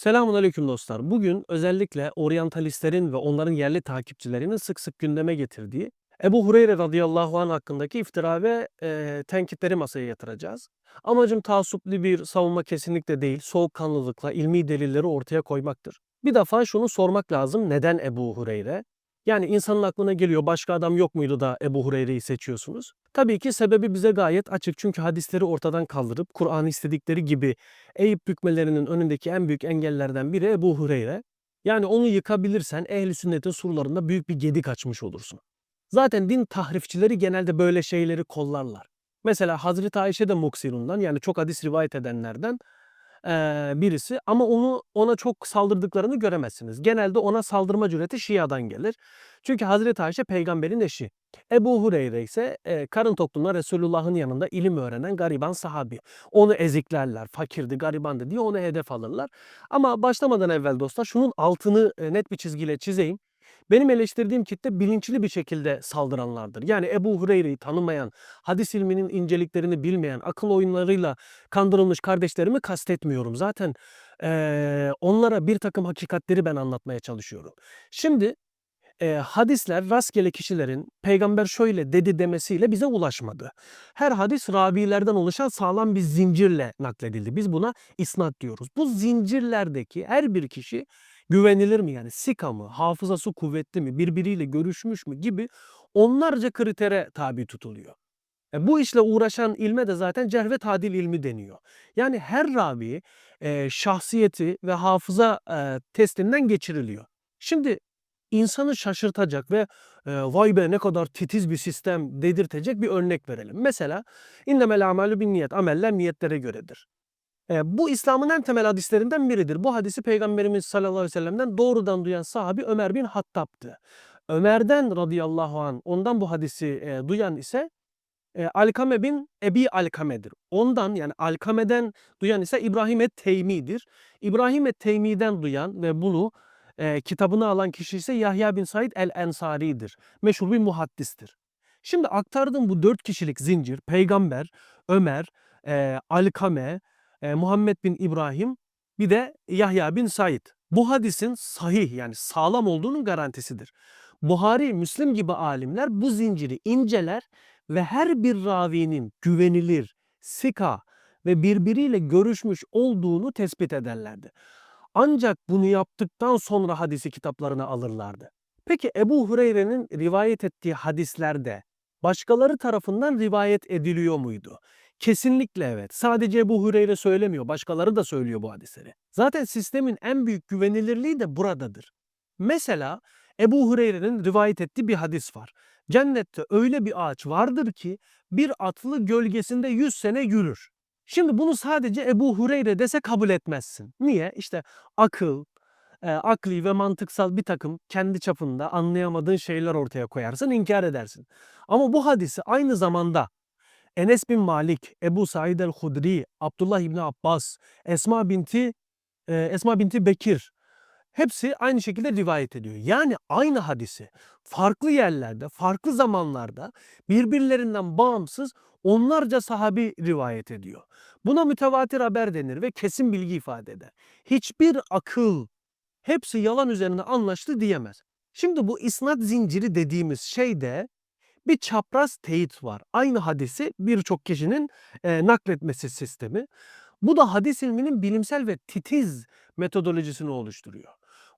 Selamun aleyküm dostlar. Bugün özellikle oryantalistlerin ve onların yerli takipçilerinin sık sık gündeme getirdiği Ebu Hureyre radıyallahu anh hakkındaki iftira ve e, tenkitleri masaya yatıracağız. Amacım taassuplu bir savunma kesinlikle değil, soğukkanlılıkla ilmi delilleri ortaya koymaktır. Bir defa şunu sormak lazım, neden Ebu Hureyre? Yani insanın aklına geliyor başka adam yok muydu da Ebu Hureyre'yi seçiyorsunuz? Tabii ki sebebi bize gayet açık çünkü hadisleri ortadan kaldırıp Kur'an'ı istedikleri gibi eğip bükmelerinin önündeki en büyük engellerden biri Ebu Hureyre. Yani onu yıkabilirsen ehli sünnetin surlarında büyük bir gedik açmış olursun. Zaten din tahrifçileri genelde böyle şeyleri kollarlar. Mesela Hazreti Ayşe de Muksirundan yani çok hadis rivayet edenlerden eee, birisi ama onu ona çok saldırdıklarını göremezsiniz. Genelde ona saldırma cüreti Şia'dan gelir. Çünkü Hazreti Ayşe peygamberin eşi. Ebu Hureyre ise e, karın tokluğunda Resulullah'ın yanında ilim öğrenen gariban sahabi. Onu eziklerler, fakirdi, garibandı diye onu hedef alırlar. Ama başlamadan evvel dostlar şunun altını e, net bir çizgiyle çizeyim. Benim eleştirdiğim kitle bilinçli bir şekilde saldıranlardır. Yani Ebu Hureyre'yi tanımayan, hadis ilminin inceliklerini bilmeyen, akıl oyunlarıyla kandırılmış kardeşlerimi kastetmiyorum. Zaten eee, onlara bir takım hakikatleri ben anlatmaya çalışıyorum. Şimdi eee, hadisler rastgele kişilerin peygamber şöyle dedi demesiyle bize ulaşmadı. Her hadis ravilerden oluşan sağlam bir zincirle nakledildi. Biz buna isnat diyoruz. Bu zincirlerdeki her bir kişi güvenilir mi yani sika mı, hafızası kuvvetli mi, birbiriyle görüşmüş mü gibi onlarca kritere tabi tutuluyor. E, bu işle uğraşan ilme de zaten cerh ve tadil ilmi deniyor. Yani her ravi e, şahsiyeti ve hafıza e, testinden geçiriliyor. Şimdi insanı şaşırtacak ve e, vay be ne kadar titiz bir sistem dedirtecek bir örnek verelim. Mesela innemel amelü bin niyet. Ameller niyetlere göredir. Bu İslam'ın en temel hadislerinden biridir. Bu hadisi Peygamberimiz sallallahu aleyhi ve sellem'den doğrudan duyan sahabi Ömer bin Hattab'tı. Ömer'den radıyallahu an ondan bu hadisi e, duyan ise e, Alkame bin Ebi Alkame'dir. Ondan yani Alkame'den duyan ise İbrahim et-Teymi'dir. İbrahim et-Teymi'den duyan ve bunu e, kitabını alan kişi ise Yahya bin Said el-Ensari'dir. Meşhur bir muhaddistir. Şimdi aktardığım bu dört kişilik zincir Peygamber, Ömer, e, Alkame, e, Muhammed bin İbrahim bir de Yahya bin Said. Bu hadisin sahih yani sağlam olduğunun garantisidir. Buhari, Müslim gibi alimler bu zinciri inceler ve her bir ravinin güvenilir, sika ve birbiriyle görüşmüş olduğunu tespit ederlerdi. Ancak bunu yaptıktan sonra hadisi kitaplarına alırlardı. Peki Ebu Hureyre'nin rivayet ettiği hadislerde başkaları tarafından rivayet ediliyor muydu? Kesinlikle evet. Sadece Ebu Hureyre söylemiyor, başkaları da söylüyor bu hadisleri. Zaten sistemin en büyük güvenilirliği de buradadır. Mesela Ebu Hureyre'nin rivayet ettiği bir hadis var. Cennette öyle bir ağaç vardır ki bir atlı gölgesinde 100 sene yürür. Şimdi bunu sadece Ebu Hureyre dese kabul etmezsin. Niye? İşte akıl, e, akli ve mantıksal bir takım kendi çapında anlayamadığın şeyler ortaya koyarsın, inkar edersin. Ama bu hadisi aynı zamanda Enes bin Malik, Ebu Said el-Hudri, Abdullah İbni Abbas, Esma binti e, Esma binti Bekir hepsi aynı şekilde rivayet ediyor. Yani aynı hadisi farklı yerlerde, farklı zamanlarda birbirlerinden bağımsız onlarca sahabi rivayet ediyor. Buna mütevatir haber denir ve kesin bilgi ifade eder. Hiçbir akıl hepsi yalan üzerine anlaştı diyemez. Şimdi bu isnat zinciri dediğimiz şeyde bir çapraz teyit var. Aynı hadisi birçok kişinin e, nakletmesi sistemi. Bu da hadis ilminin bilimsel ve titiz metodolojisini oluşturuyor.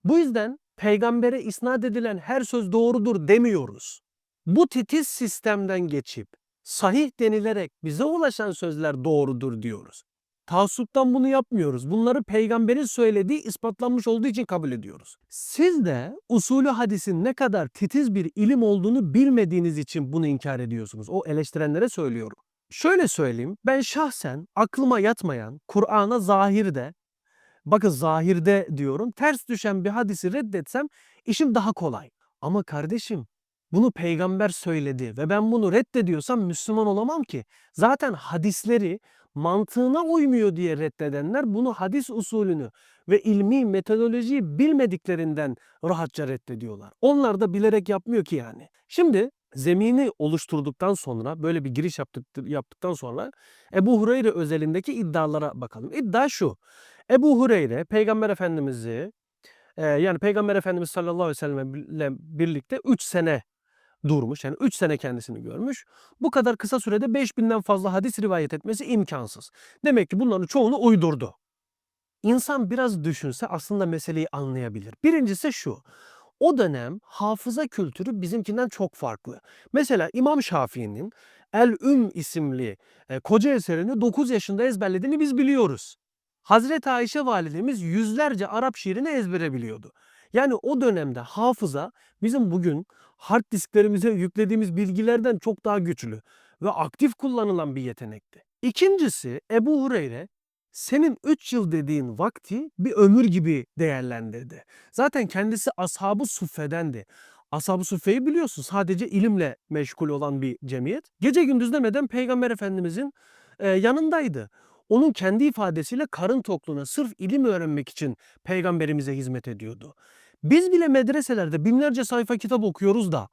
Bu yüzden peygambere isnat edilen her söz doğrudur demiyoruz. Bu titiz sistemden geçip sahih denilerek bize ulaşan sözler doğrudur diyoruz. Taassuptan bunu yapmıyoruz. Bunları peygamberin söylediği ispatlanmış olduğu için kabul ediyoruz. Siz de usulü hadisin ne kadar titiz bir ilim olduğunu bilmediğiniz için bunu inkar ediyorsunuz. O eleştirenlere söylüyorum. Şöyle söyleyeyim, ben şahsen aklıma yatmayan, Kur'an'a zahirde, bakın zahirde diyorum, ters düşen bir hadisi reddetsem işim daha kolay. Ama kardeşim bunu peygamber söyledi ve ben bunu reddediyorsam Müslüman olamam ki. Zaten hadisleri mantığına uymuyor diye reddedenler bunu hadis usulünü ve ilmi metodolojiyi bilmediklerinden rahatça reddediyorlar. Onlar da bilerek yapmıyor ki yani. Şimdi zemini oluşturduktan sonra böyle bir giriş yaptık, yaptıktan sonra Ebu Hureyre özelindeki iddialara bakalım. İddia şu. Ebu Hureyre Peygamber Efendimiz'i yani Peygamber Efendimiz sallallahu aleyhi ve sellemle birlikte 3 sene durmuş. Yani 3 sene kendisini görmüş. Bu kadar kısa sürede 5000'den fazla hadis rivayet etmesi imkansız. Demek ki bunların çoğunu uydurdu. İnsan biraz düşünse aslında meseleyi anlayabilir. Birincisi şu. O dönem hafıza kültürü bizimkinden çok farklı. Mesela İmam Şafii'nin El-Üm isimli e, koca eserini 9 yaşında ezberlediğini biz biliyoruz. Hazreti Ayşe validemiz yüzlerce Arap şiirini ezbere biliyordu. Yani o dönemde hafıza bizim bugün hard disklerimize yüklediğimiz bilgilerden çok daha güçlü ve aktif kullanılan bir yetenekti. İkincisi Ebu Hureyre senin 3 yıl dediğin vakti bir ömür gibi değerlendirdi. Zaten kendisi ashab-ı suffedendi. Ashab-ı suffeyi biliyorsun sadece ilimle meşgul olan bir cemiyet. Gece gündüz demeden Peygamber Efendimizin e, yanındaydı. Onun kendi ifadesiyle karın tokluğuna sırf ilim öğrenmek için peygamberimize hizmet ediyordu. Biz bile medreselerde binlerce sayfa kitap okuyoruz da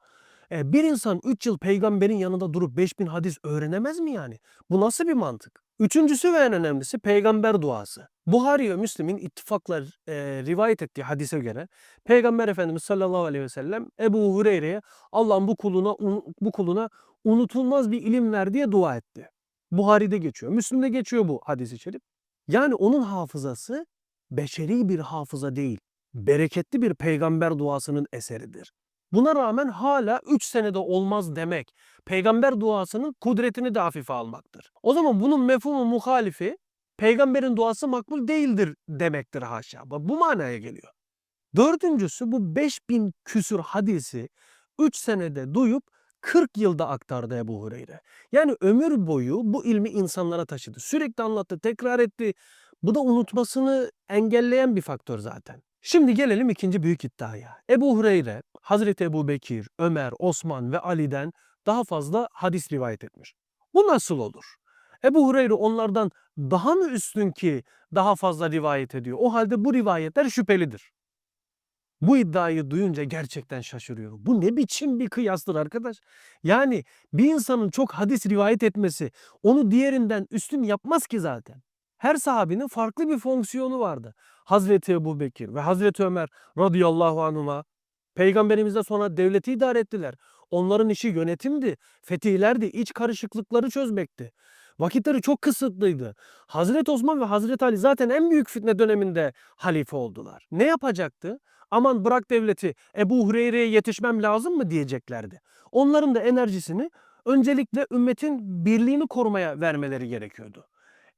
e, bir insan 3 yıl peygamberin yanında durup 5000 hadis öğrenemez mi yani? Bu nasıl bir mantık? Üçüncüsü ve en önemlisi peygamber duası. Buhari ve Müslim'in ittifakla e, rivayet ettiği hadise göre Peygamber Efendimiz sallallahu aleyhi ve sellem Ebu Hureyre'ye Allah'ın bu kuluna bu kuluna unutulmaz bir ilim ver diye dua etti. Buhari'de geçiyor. Müslim'de geçiyor bu hadis-i. Yani onun hafızası beşeri bir hafıza değil, bereketli bir peygamber duasının eseridir. Buna rağmen hala 3 senede olmaz demek, peygamber duasının kudretini de hafife almaktır. O zaman bunun mefhumu muhalifi, peygamberin duası makbul değildir demektir haşa. Bu manaya geliyor. Dördüncüsü bu 5000 küsür hadisi 3 senede duyup 40 yılda aktardı Ebu Hureyre. Yani ömür boyu bu ilmi insanlara taşıdı. Sürekli anlattı, tekrar etti. Bu da unutmasını engelleyen bir faktör zaten. Şimdi gelelim ikinci büyük iddiaya. Ebu Hureyre, Hazreti Ebu Bekir, Ömer, Osman ve Ali'den daha fazla hadis rivayet etmiş. Bu nasıl olur? Ebu Hureyre onlardan daha mı üstün ki daha fazla rivayet ediyor? O halde bu rivayetler şüphelidir. Bu iddiayı duyunca gerçekten şaşırıyorum. Bu ne biçim bir kıyastır arkadaş? Yani bir insanın çok hadis rivayet etmesi onu diğerinden üstün yapmaz ki zaten. Her sahabinin farklı bir fonksiyonu vardı. Hazreti Ebu Bekir ve Hazreti Ömer radıyallahu anhuma peygamberimizden sonra devleti idare ettiler. Onların işi yönetimdi, fetihlerdi, iç karışıklıkları çözmekti. Vakitleri çok kısıtlıydı. Hazreti Osman ve Hazreti Ali zaten en büyük fitne döneminde halife oldular. Ne yapacaktı? Aman bırak devleti Ebu Hureyre'ye yetişmem lazım mı diyeceklerdi. Onların da enerjisini öncelikle ümmetin birliğini korumaya vermeleri gerekiyordu.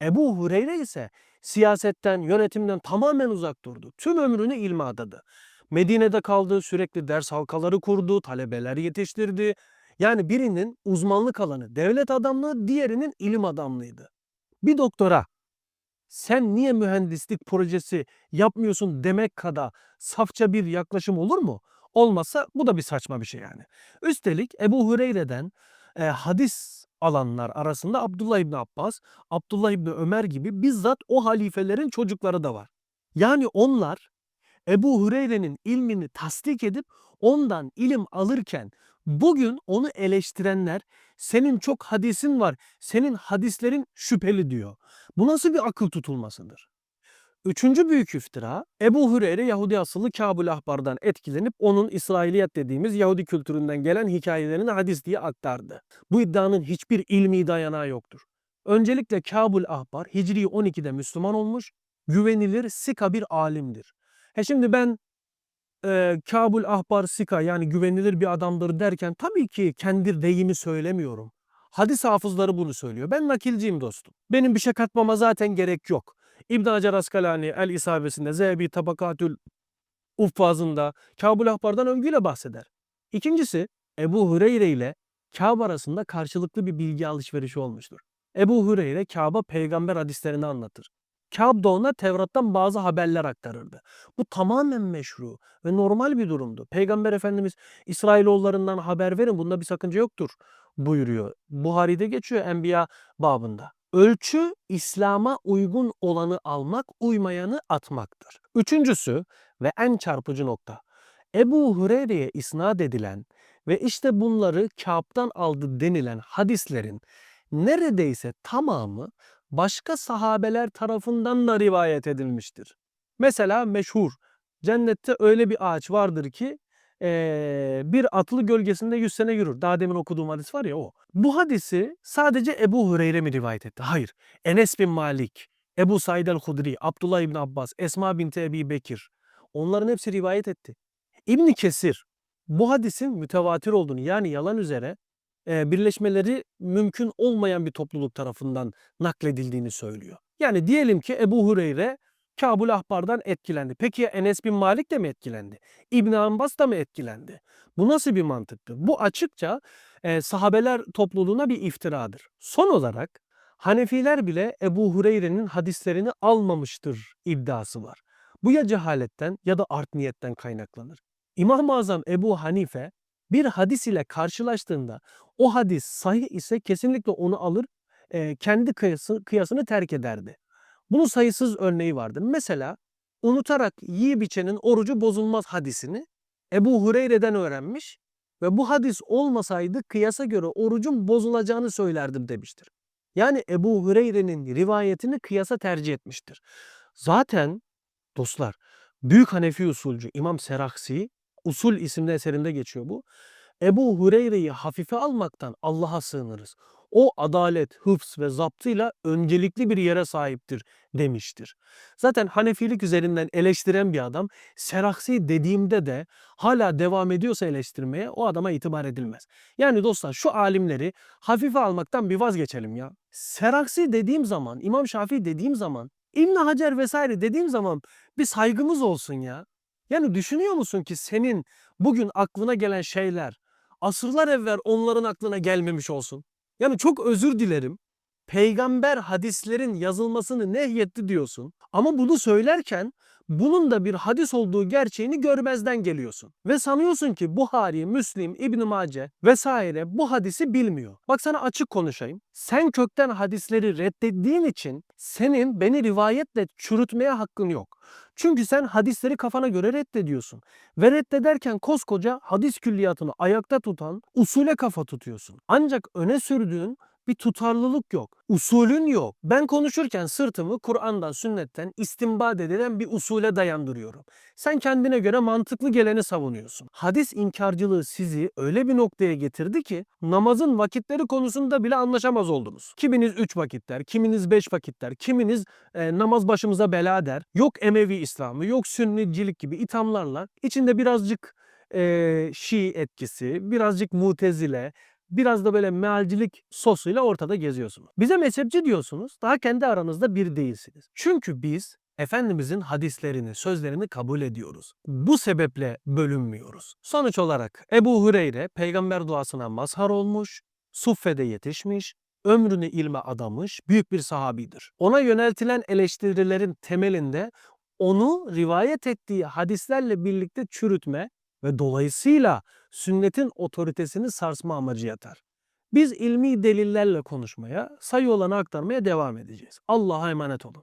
Ebu Hureyre ise siyasetten, yönetimden tamamen uzak durdu. Tüm ömrünü ilme adadı. Medine'de kaldı, sürekli ders halkaları kurdu, talebeler yetiştirdi. Yani birinin uzmanlık alanı devlet adamlığı, diğerinin ilim adamlığıydı. Bir doktora sen niye mühendislik projesi yapmıyorsun demek kadar safça bir yaklaşım olur mu? Olmasa bu da bir saçma bir şey yani. Üstelik Ebu Hureyre'den e, hadis alanlar arasında Abdullah İbni Abbas, Abdullah İbni Ömer gibi bizzat o halifelerin çocukları da var. Yani onlar Ebu Hureyre'nin ilmini tasdik edip ondan ilim alırken bugün onu eleştirenler senin çok hadisin var, senin hadislerin şüpheli diyor. Bu nasıl bir akıl tutulmasıdır? Üçüncü büyük iftira, Ebu Hureyre Yahudi asıllı Kabul Ahbar'dan etkilenip onun İsrailiyet dediğimiz Yahudi kültüründen gelen hikayelerini hadis diye aktardı. Bu iddianın hiçbir ilmi dayanağı yoktur. Öncelikle Kabul Ahbar Hicri 12'de Müslüman olmuş, güvenilir, sika bir alimdir. He şimdi ben e, Kabul Ahbar Sika yani güvenilir bir adamdır derken tabii ki kendi deyimi söylemiyorum. Hadis hafızları bunu söylüyor. Ben nakilciyim dostum. Benim bir şey katmama zaten gerek yok. İbn Hacer Askalani El İsabesinde Zehebi Tabakatül Uffazında Kabul Ahbar'dan övgüyle bahseder. İkincisi Ebu Hureyre ile Kabe arasında karşılıklı bir bilgi alışverişi olmuştur. Ebu Hureyre Kabe peygamber hadislerini anlatır. Kâb da ona Tevrat'tan bazı haberler aktarırdı. Bu tamamen meşru ve normal bir durumdu. Peygamber Efendimiz İsrailoğullarından haber verin bunda bir sakınca yoktur buyuruyor. Buhari'de geçiyor Enbiya babında. Ölçü İslam'a uygun olanı almak, uymayanı atmaktır. Üçüncüsü ve en çarpıcı nokta. Ebu Hureyre'ye isnat edilen ve işte bunları Kâb'dan aldı denilen hadislerin neredeyse tamamı başka sahabeler tarafından da rivayet edilmiştir. Mesela meşhur, cennette öyle bir ağaç vardır ki bir atlı gölgesinde 100 sene yürür. Daha demin okuduğum hadis var ya o. Bu hadisi sadece Ebu Hureyre mi rivayet etti? Hayır. Enes bin Malik, Ebu Said el-Hudri, Abdullah İbni Abbas, Esma binti Ebi Bekir. Onların hepsi rivayet etti. İbn Kesir bu hadisin mütevatir olduğunu yani yalan üzere birleşmeleri mümkün olmayan bir topluluk tarafından nakledildiğini söylüyor. Yani diyelim ki Ebu Hureyre Kabul Ahbar'dan etkilendi. Peki ya Enes bin Malik de mi etkilendi? İbn Abbas da mı etkilendi? Bu nasıl bir mantıktır? Bu açıkça e, sahabeler topluluğuna bir iftiradır. Son olarak Hanefiler bile Ebu Hureyre'nin hadislerini almamıştır iddiası var. Bu ya cehaletten ya da art niyetten kaynaklanır. İmam-ı Azam Ebu Hanife bir hadis ile karşılaştığında o hadis sahih ise kesinlikle onu alır, e, kendi kıyası, kıyasını terk ederdi. Bunun sayısız örneği vardır. Mesela unutarak yiyip içenin orucu bozulmaz hadisini Ebu Hureyre'den öğrenmiş ve bu hadis olmasaydı kıyasa göre orucun bozulacağını söylerdim demiştir. Yani Ebu Hureyre'nin rivayetini kıyasa tercih etmiştir. Zaten dostlar büyük Hanefi usulcü İmam Seraksi Usul isimli eserinde geçiyor bu. Ebu Hureyre'yi hafife almaktan Allah'a sığınırız. O adalet, hıfz ve zaptıyla öncelikli bir yere sahiptir demiştir. Zaten Hanefilik üzerinden eleştiren bir adam Seraksi dediğimde de hala devam ediyorsa eleştirmeye o adama itibar edilmez. Yani dostlar şu alimleri hafife almaktan bir vazgeçelim ya. Seraksi dediğim zaman, İmam Şafii dediğim zaman, İbn Hacer vesaire dediğim zaman bir saygımız olsun ya. Yani düşünüyor musun ki senin bugün aklına gelen şeyler asırlar evvel onların aklına gelmemiş olsun? Yani çok özür dilerim. Peygamber hadislerin yazılmasını nehyetti diyorsun. Ama bunu söylerken bunun da bir hadis olduğu gerçeğini görmezden geliyorsun. Ve sanıyorsun ki Buhari, Müslim, İbn Mace vesaire bu hadisi bilmiyor. Bak sana açık konuşayım. Sen kökten hadisleri reddettiğin için senin beni rivayetle çürütmeye hakkın yok. Çünkü sen hadisleri kafana göre reddediyorsun. Ve reddederken koskoca hadis külliyatını ayakta tutan usule kafa tutuyorsun. Ancak öne sürdüğün bir tutarlılık yok. Usulün yok. Ben konuşurken sırtımı Kur'an'dan, sünnetten istinbat edilen bir usule dayandırıyorum. Sen kendine göre mantıklı geleni savunuyorsun. Hadis inkarcılığı sizi öyle bir noktaya getirdi ki namazın vakitleri konusunda bile anlaşamaz oldunuz. Kiminiz 3 vakit der, kiminiz 5 vakit der, kiminiz e, namaz başımıza bela der. Yok Emevi İslamı, yok Sünnicilik gibi ithamlarla içinde birazcık e, Şii etkisi, birazcık Mutezile, biraz da böyle mealcilik sosuyla ortada geziyorsunuz. Bize mezhepçi diyorsunuz, daha kendi aranızda bir değilsiniz. Çünkü biz Efendimizin hadislerini, sözlerini kabul ediyoruz. Bu sebeple bölünmüyoruz. Sonuç olarak Ebu Hureyre peygamber duasına mazhar olmuş, suffede yetişmiş, ömrünü ilme adamış büyük bir sahabidir. Ona yöneltilen eleştirilerin temelinde onu rivayet ettiği hadislerle birlikte çürütme ve dolayısıyla sünnetin otoritesini sarsma amacı yatar. Biz ilmi delillerle konuşmaya, sayı olanı aktarmaya devam edeceğiz. Allah'a emanet olun.